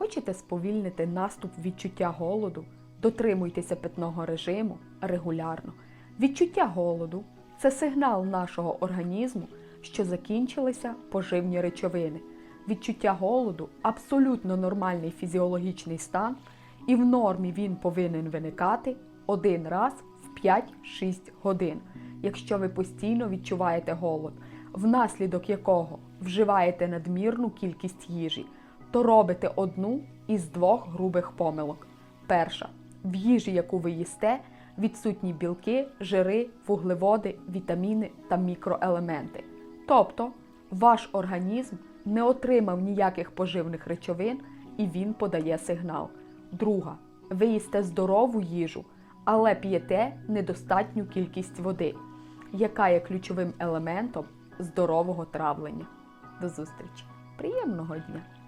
Хочете сповільнити наступ відчуття голоду? Дотримуйтеся питного режиму регулярно. Відчуття голоду це сигнал нашого організму, що закінчилися поживні речовини. Відчуття голоду абсолютно нормальний фізіологічний стан, і в нормі він повинен виникати один раз в 5-6 годин, якщо ви постійно відчуваєте голод, внаслідок якого вживаєте надмірну кількість їжі, то робите одну із двох грубих помилок. Перша в їжі, яку ви їсте, відсутні білки, жири, вуглеводи, вітаміни та мікроелементи. Тобто ваш організм не отримав ніяких поживних речовин і він подає сигнал. Друга, ви їсте здорову їжу, але п'єте недостатню кількість води, яка є ключовим елементом здорового травлення. До зустрічі! Приємного дня!